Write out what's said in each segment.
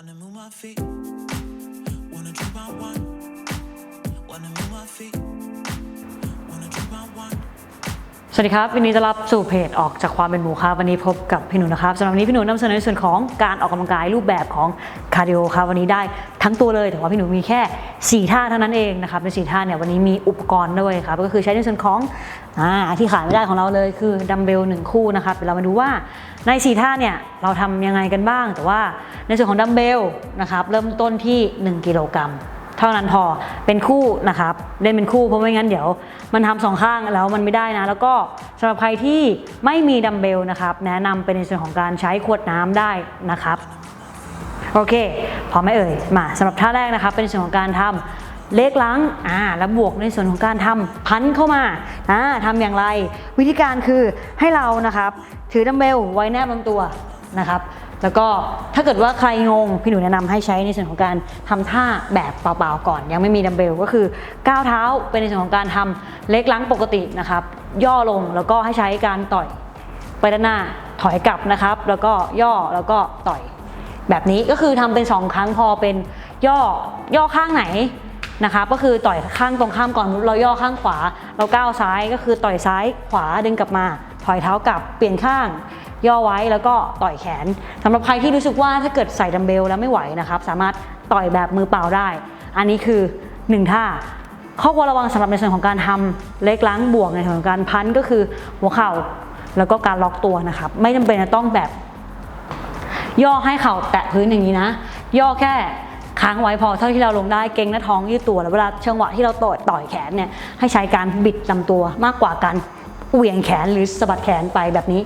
Wanna move my feet. Wanna drink my wine. วัสดีครับ วันนี้จะรับสู่เพจออกจากความเป็นหมูครับ วันนี้พบกับพี่หนูนะครับสำหรับวันนี้พี่หนูนำเสนอในส่วนของการออกกำลังกายรูปแบบของคาร์ดิโอครับวันนี้ได้ทั้งตัวเลย แต่ว่าพี่หนูมีแค่ 4 ท่าเท่านั้นเองนะครับใน4ท่าเนี่ยวันนี้มีอุปกรณ์ด้วยครับก็คือใช้ในส่วนของอ่าที่ขาดไม่ได้ของเราเลยคือดัมเบลหนึ่งคู่นะครับเดี๋ยวเรามาดูว่าใน4ท่าเนี่ยเราทำยังไงกันบ้าง แต่ว่าในส่วนของดัมเบลนะครับเริ่มต้นที่ 1 กิโลกรัม เท่านั้นพอเป็นคู่นะครับเล่นเป็นคู่เพราะไม่งั้นเดี๋ยว มันทำสองข้างแล้วมันไม่ได้นะ แล้วก็สำหรับใครที่ไม่มีดัมเบลนะครับ แนะนำเป็นในส่วนของการใช้ขวดน้ำได้นะครับโอเค พร้อมไหมเอ่ยมาสำหรับท่าแรกนะครับ เป็นในส่วนของการทำเลขล้างอ่าแล้วบวกในส่วนของการทำพันเข้ามาอ่าทำอย่างไร วิธีการคือให้เรานะครับ ถือดัมเบลไว้แนบลำตัวนะครับ แล้วก็ถ้าเกิดว่าใครงงพี่หนูแนะนำให้ใช้ในส่วนของการทำท่าแบบเปล่าๆก่อน ยังไม่มีดัมเบลก็คือก้าวเท้าเป็นในส่วนของการทำเล็กล้างปกตินะครับย่อลงแล้วก็ให้ใช้การต่อยไปด้านหน้าถอยกลับนะครับ แล้วก็ย่อแล้วก็ต่อยแบบนี้ก็คือทำเป็น 2 ครั้งพอเป็นย่อย่อข้างไหนนะครับก็คือต่อยข้างตรงข้ามก่อนเราย่อข้างขวา เราก้าวซ้ายก็คือต่อยซ้ายขวาดึงกลับมา ถอยเท้ากลับเปลี่ยนข้าง ย่อไว้แล้วก็ต่อยแขนสำหรับใครที่รู้สึกว่าถ้าเกิดใส่ดัมเบลแล้วไม่ไหวนะครับ สามารถต่อยแบบมือเปล่าได้ อันนี้คือหนึ่งท่า ข้อควรระวังสำหรับในส่วนของการทำเล็กล้างบวกในส่วนของการพันก็คือหัวเข่าแล้วก็การล็อกตัวนะครับ ไม่จำเป็นจะต้องแบบ ย่อให้เข่าแตะพื้นอย่างนี้นะ ย่อแค่ค้างไว้พอเท่าที่เราลงได้เก่งหน้าท้องยืดตัวแล้วเวลาจังหวะที่เราต่อยต่อยแขนเนี่ยให้ใช้การบิดลำตัวมากกว่าการเหวี่ยงแขนหรือสะบัดแขนไปแบบนี้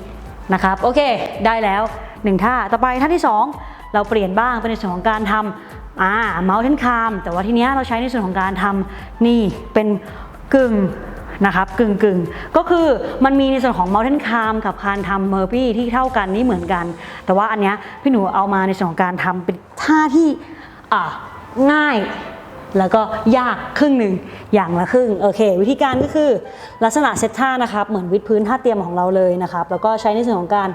นะครับโอเค ได้แล้วหนึ่งท่าต่อไปท่าที่สองเราเปลี่ยนบ้างเป็นในส่วนของการทำอ่าเมาส์เทนคามแต่ว่าทีเนี้ยเราใช้ในส่วนของการทำนี่เป็นกึ่งนะครับกึ่งกึ่งก็คือมันมีในส่วนของ Mountain Climb กับการทำ m u r p y ที่เท่ากันนี่เหมือนกัน แต่ว่าอันเนี้ยพี่หนูเอามาในส่วนของการทำเป็นท่าที่อ่าง่าย แล้วก็ยากครึ่งหนึ่งอย่างละครึ่งโอเค วิธีการก็คือลักษณะเซตท่านะครับเหมือนวิดพื้นท่าเตรียมของเราเลยนะครับแล้วก็ใช้ในส่วนของการ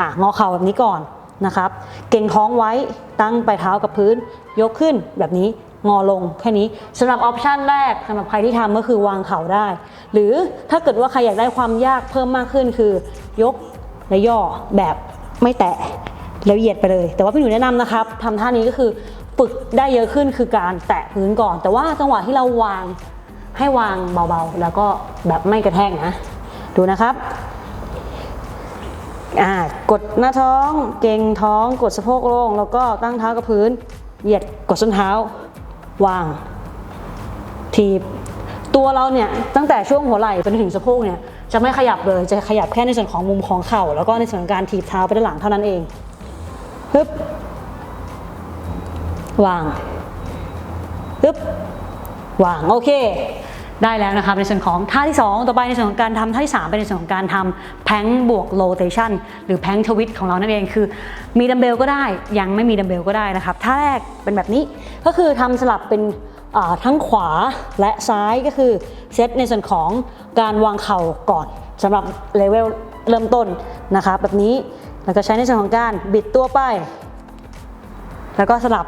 อ่างอเข่าแบบนี้ก่อนนะครับเก่งท้องไว้ตั้งปลายเท้ากับพื้น ยกขึ้นแบบนี้งอลงแค่นี้สำหรับออปชันแรกสำหรับใครที่ทำก็คือวางเข่าได้ หรือถ้าเกิดว่าใครอยากได้ความยากเพิ่มมากขึ้นคือ ยกและย่อแบบไม่แตะ แล้วเหยียดไปเลย แต่ว่าพี่หนูแนะนำนะครับทำท่านี้ก็คือฝึกได้เยอะขึ้นคือการแตะพื้นก่อน แต่ว่าจังหวะที่เราวางให้วางเบาๆ แล้วก็แบบไม่กระแทกนะ ดูนะครับอ่ากดหน้าท้องเก่งท้องกดสะโพกลง แล้วก็ตั้งเท้ากับพื้น เหยียดกดส้นเท้า วาง ทีบ ตัวเราเนี่ยตั้งแต่ช่วงหัวไหล่ไปจนถึงสะโพกเนี่ยจะไม่ขยับเลยจะขยับแค่ในส่วนของมุมของเข่า แล้วก็ในส่วนของการถีบเท้าไปด้านหลังเท่านั้นเอง ฮึบวางฮึบวางโอเคได้แล้วนะครับในส่วนของท่าที่ 2 ต่อไปในส่วนของการทำท่าที่ 3 เป็นในส่วนของการทำแพงบวกโ o เ a ชันหรือแพงทวิตของเรานั่นเองคือ มีดัมเบลก็ได้ยังไม่มีดัมเบลก็ได้นะครับท่าแรกเป็นแบบนี้ก็คือทำสลับเป็นทั้งขวาและซ้ายก็คือเซตในส่วนของการวางเข่าก่อนสำหรับเลเวลเริ่มต้นนะครับแบบนี้ แล้วก็ใช้ในส่วนของการบิดตัวไป แล้วก็สลับ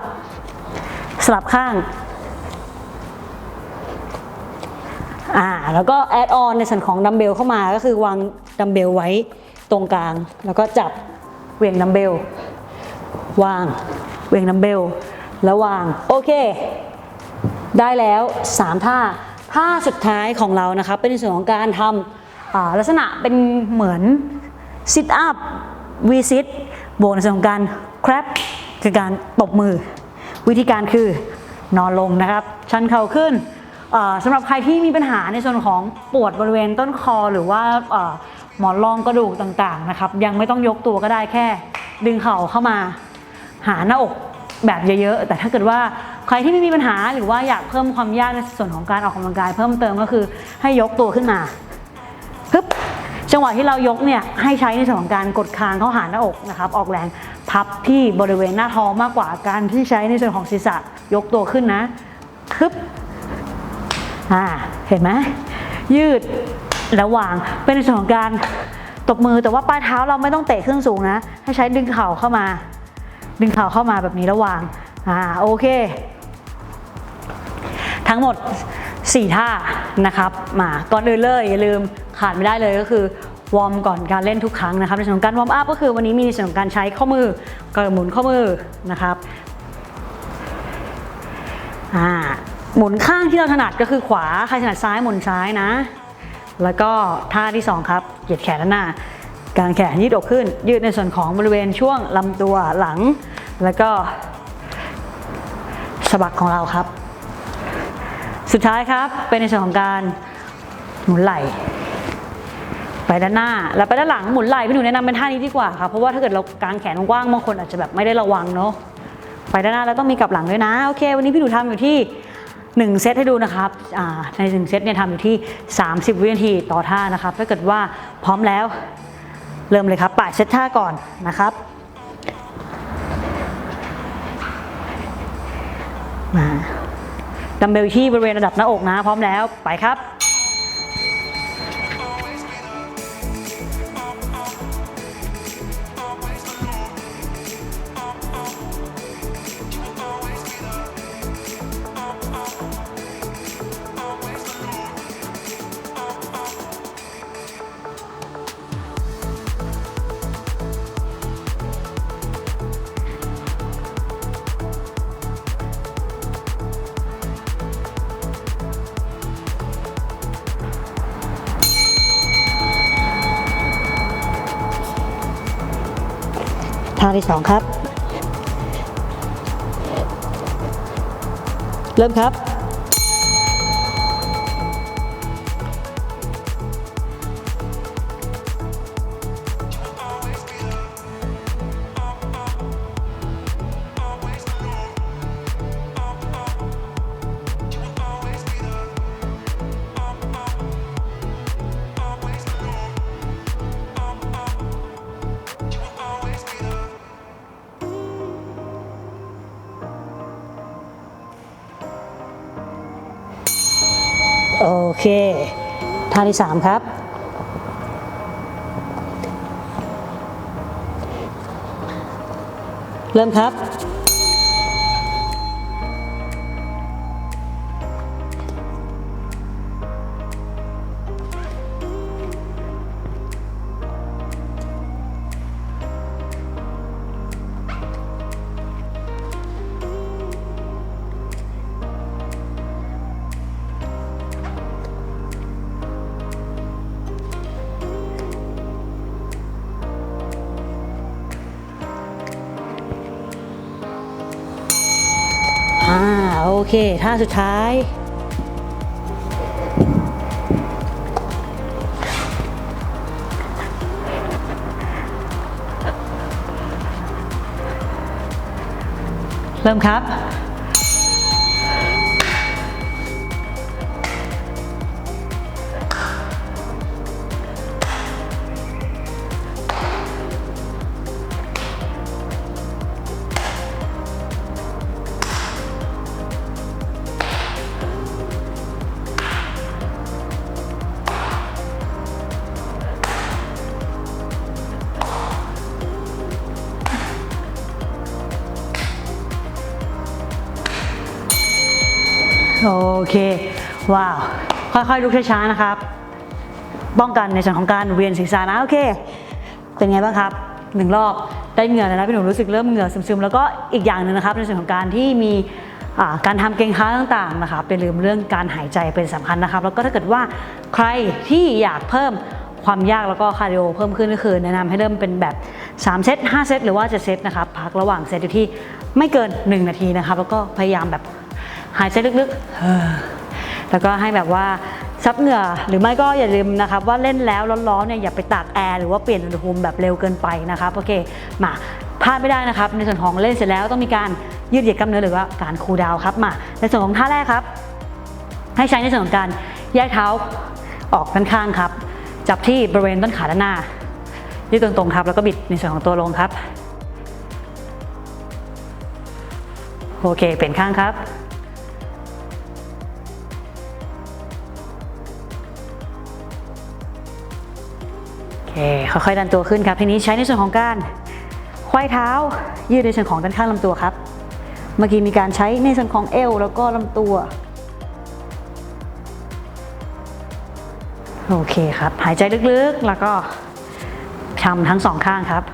สลับข้าง อ่า แล้วก็แอดออนในส่วนของดัมเบลเข้ามา ก็คือวางดัมเบลไว้ตรงกลาง แล้วก็จับเวียงดัมเบล วางเวียงดัมเบล แล้ววาง โอเค ได้แล้ว 3 ท่า ท่าสุดท้ายของเรานะครับ เป็นในส่วนของการทำลักษณะเป็นเหมือนซิทอัพ วีซิทบวกในส่วนของการแครปคือการตบมือ วิธีการคือนอนลงนะครับชันเข่าขึ้นสำหรับใครที่มีปัญหาในส่วนของปวดบริเวณต้นคอหรือว่าหมอนรองกระดูกต่างๆนะครับยังไม่ต้องยกตัวก็ได้แค่ ดึงเข่าเข้ามาหาหน้าอกแบบเยอะๆ แต่ถ้าเกิดว่าใครที่ไม่มีปัญหาหรือว่าอยากเพิ่มความยากในส่วนของการออกกำลังกายเพิ่มเติมก็คือให้ยกตัวขึ้นมา จังหวะที่เรายกเนี่ยให้ใช้ในส่วนของการกดคางเข้าหาหน้าอกนะครับออกแรงพับที่บริเวณหน้าท้องมากกว่าการที่ใช้ในส่วนของศีรษะยกตัวขึ้นนะฮึบอ่าเห็นไหมยืดแล้ววางเป็นในส่วนของการตบมือแต่ว่าปลายเท้าเราไม่ต้องเตะขึ้นสูงนะ ให้ใช้ดึงเข่าเข้ามา ดึงเข่าเข้ามาแบบนี้แล้ววางอ่าโอเค ทั้งหมด 4 ท่านะครับมาก่อนอื่นเลยอย่าลืม ขาดไม่ได้เลยก็คือวอร์มก่อนการเล่นทุกครั้งนะครับในส่วนของการวอร์มอัพก็คือวันนี้มีในส่วนของการใช้ข้อมือกับหมุนข้อมือนะครับอ่าหมุนข้างที่เราถนัดก็คือขวาใครถนัดซ้ายหมุนซ้ายนะ แล้วก็ท่าที่2ครับเหยียดแขนด้านหน้า กางแขนยืดอกขึ้น ยืดในส่วนของบริเวณช่วงลำตัวหลัง แล้วก็สะบักของเราครับ สุดท้ายครับเป็นในส่วนของการหมุนไหล่ ไปด้านหน้า แล้วไปด้านหลังหมุนไหล่พี่หนูแนะนำเป็นท่านี้ดีกว่าครับเพราะว่าถ้าเกิดเรากางแขนกว้างบางคนอาจจะแบบไม่ได้ระวังเนาะไปด้านหน้าแล้วต้องมีกลับหลังด้วยนะโอเค วันนี้พี่หนูทำอยู่ที่ 1 เซตให้ดูนะครับอ่าใน 1 เซตเนี่ยทำอยู่ที่ 30 วินาทีต่อท่านะครับถ้าเกิดว่าพร้อมแล้วเริ่มเลยครับป่าดเซตท่าก่อนนะครับมาดัมเบลที่บริเวณระดับหน้าอกนะ พร้อมแล้วไปครับ ท่าที่สองครับ เริ่มครับ โอเค ท่าที่สามครับ เริ่มครับ เคท่าสุดท้าย เริ่มครับ โอเค ว้าว ค่อยๆลุกช้าๆนะครับ ป้องกันในส่วนของการเวียนศีรษะนะ โอเค เป็นไงบ้างครับหนึ่งรอบได้เหงื่อแล้วนะพี่หนูรู้สึกเริ่มเหงื่อซึมๆ แล้วก็อีกอย่างหนึ่งนะครับ ในส่วนของการที่มีการทำเกงค้าต่างๆนะครับเป็นลืมเรื่องการหายใจเป็นสำคัญนะครับ แล้วก็ถ้าเกิดว่าใครที่อยากเพิ่มความยากแล้วก็คาร์ดิโอเพิ่มขึ้นก็คือแนะนำให้เริ่มเป็นแบบ 3 เซต 5 เซต หรือว่า7เซตนะครับ พักระหว่างเซตอยู่ที่ไม่เกิน 1 นาทีนะครับ แล้วก็พยายามแบบ หายใจลึกๆเออแล้วก็ให้แบบว่าซับเหงื่อหรือไม่ก็อย่าลืมนะครับว่าเล่นแล้วร้อนๆเนี่ยอย่าไปตากแอร์หรือว่าเปลี่ยนอุณหภูมิแบบเร็วเกินไปนะครับโอเคมาพลาดไม่ได้นะครับ ในส่วนของเล่นเสร็จแล้วต้องมีการยืดเหยียดกล้ามเนื้อหรือว่าการคูลดาวน์ครับมาในส่วนของท่าแรกครับ ให้ใช้ในส่วนของการแยกเท้าออกด้านข้างครับ จับที่บริเวณต้นขาด้านหน้ายืดตรงๆครับ แล้วก็บิดในส่วนของตัวลงครับ โอเค เปลี่ยนข้างครับ เคค่อยๆดันตัวขึ้นครับทีนี้ใช้ในส่วนของการควายเท้า ยืดในส่วนของด้านข้างลำตัวครับ เมื่อกี้มีการใช้ในส่วนของเอวแล้วก็ลำตัว โอเคครับ หายใจลึกๆ แล้วก็ทำทั้งสองข้างครับ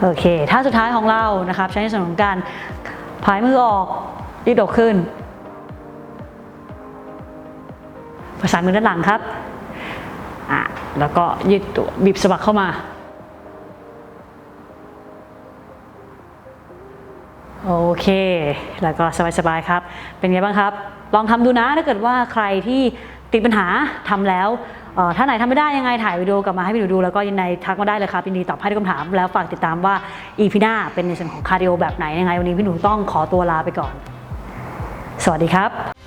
โอเคท่าสุดท้ายของเรานะครับ ใช้ในส่วนของการพายมือออกยืดอกขึ้น ประสามือด้านหลังครับอะแล้วก็ยืดตัวบีบสะบักเข้ามา โอเค แล้วก็สบายๆครับ เป็นไงบ้างครับ ลองทำดูนะถ้าเกิดว่าใครที่ติดปัญหาทำแล้วถ้าไหนทำไม่ได้ยังไงถ่ายวิดีโอกลับมาให้พี่หนูดู แล้วก็ยินดีทักมาได้เลยครับยินดีตอบให้ทุกคำถามแล้วฝากติดตามว่าอีพีหน้าเป็นในส่วนของคาร์ดิโอแบบไหนยังไงวันนี้พี่หนูต้องขอตัวลาไปก่อน สวัสดีครับ